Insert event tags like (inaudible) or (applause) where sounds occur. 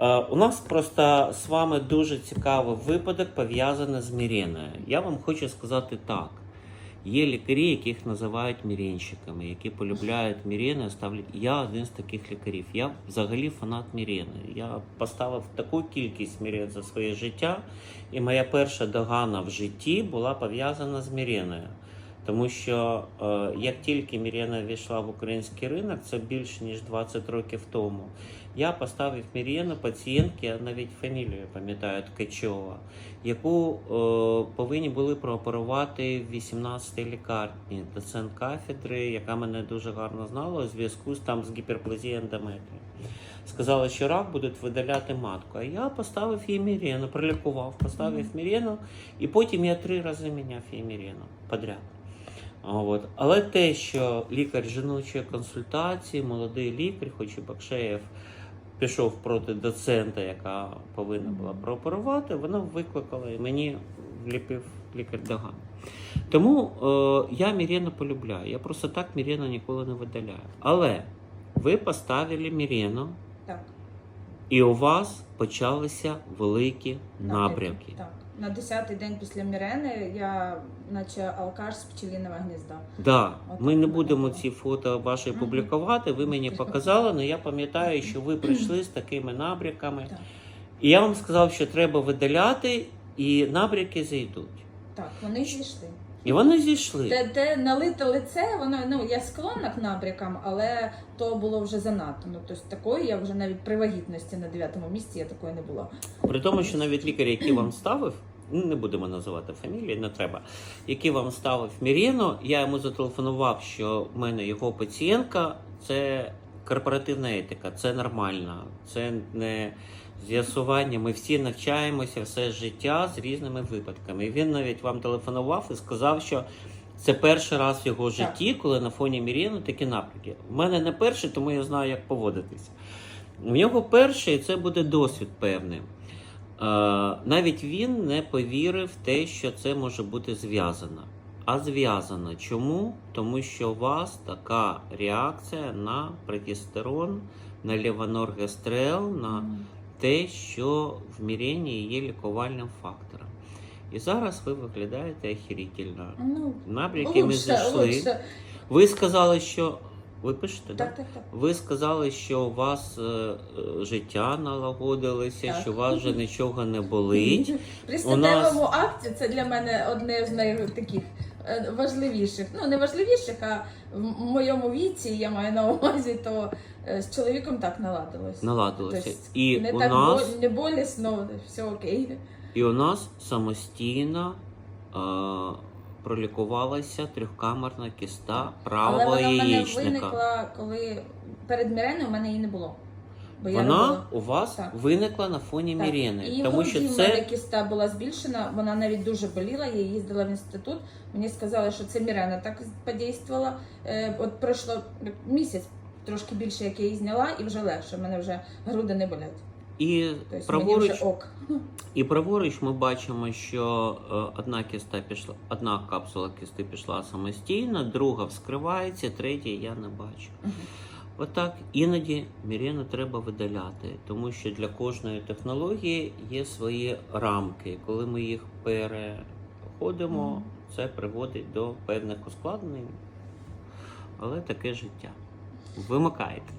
Е, У нас просто з вами дуже цікавий випадок пов'язаний з Міреною. Я вам хочу сказати так. Є лікарі, яких називають міренщиками, які полюбляють Мірену, ставлять. Я один з таких лікарів. Я взагалі фанат Мірени. Я поставив таку кількість Мірен за своє життя, і моя перша догана в житті була пов'язана з Міреною. Тому що е, як тільки Мірена війшла в український ринок, це більше ніж 20 років тому. Я поставив Мір'єну пацієнтки, я навіть фамілію пам'ятаю Ткачова, яку е, повинні були прооперувати в 18-й лікарні, доцент кафедри, яка мене дуже гарно знала у зв'язку з там з гіперплазією ендометрії. Сказала, що рак будуть видаляти матку. А я поставив їй Мір'єну, прилікував, поставив Мір'єну, і потім я три рази міняв їй Мір'єну подряд. От. Але те, що лікар жіночої консультації, молодий лікар, хоч і Бакшеєв, пішов проти доцента, яка повинна була прооперувати, воно викликало і мені вліпив лікар Даган. Тому е, я Мірену полюбляю. Я просто так Мірену ніколи не видаляю. Але ви поставили Мірену, Так. і у вас почалися великі напрямки. Так. На 10-й день після Мірени я, наче алкаш з пчеліного гнізда. Да, От ми не будемо ці фото ваші Мгм. публікувати. Ви мені показали, але я пам'ятаю, що ви прийшли з такими набряками. Так. І я вам сказав, що треба видаляти, і набряки зійдуть. Так, вони зійшли. І вони зійшли. Те, те налите лице, воно ну я склонна к набрякам, але то було вже занадто. Ну тобто такої я вже навіть при вагітності на 9-му місці я такої не була. При тому, що навіть лікар, який вам ставив, не будемо називати фамілії, не треба, який вам ставив Мірєну, я йому зателефонував, що в мене його пацієнтка це корпоративна етика, це нормально, це не з'ясування. Ми всі навчаємося все життя з різними випадками. І він навіть вам телефонував і сказав, що. Це перший раз в його житті, коли на фоні Мірєну такі напрямки. У мене не перший, тому я знаю, як поводитися. У нього перший це буде досвід певний. Е, навіть він не повірив в те, що це може бути зв'язано. А зв'язано чому? Тому що у вас така реакція на протестерон, на левоноргестрел, на те, що в міренні є лікувальним фактором. І зараз ви виглядаєте охерительно. Ну, Набряки ми лучше, зайшли. лучше. Ви сказали, що. Ви пишете, Так, так, так. ви сказали, що у вас е, е, життя налагодилося, Так. що у вас вже нічого не болить. При У нас- статевому акті це для мене одне з найтаких е, важливіших. Ну, не важливіших, а в моєму віці, я маю на увазі, то е, з чоловіком так наладилось. Наладилося. Тобто І не у так нас, бо- не болісно, все окей. і у нас самостійно е, пролікувалася трьохкамерна кіста Але правого вона в мене яєчника. виникла, коли перед Міреною у мене її не було. Бо я Вона робила- у вас Так. виникла на фоні Так. Мірени, І тому що в мене це кіста була збільшена, вона навіть дуже боліла. Я їздила в інститут. Мені сказали, що це Мірена так подействувала. Е, от пройшло місяць, трошки більше, як я її зняла, і вже легше. в мене вже груди не болять. І Тобто праворуч вже ок. (laughs) І праворуч ми бачимо, що е, одна кіста пішла, одна капсула кісти пішла самостійно, друга вскривається, третя я не бачу. Отак іноді мірену треба видаляти, тому що для кожної технології є свої рамки. Коли ми їх переходимо, це приводить до певних ускладнень, але таке життя. Вимикайте.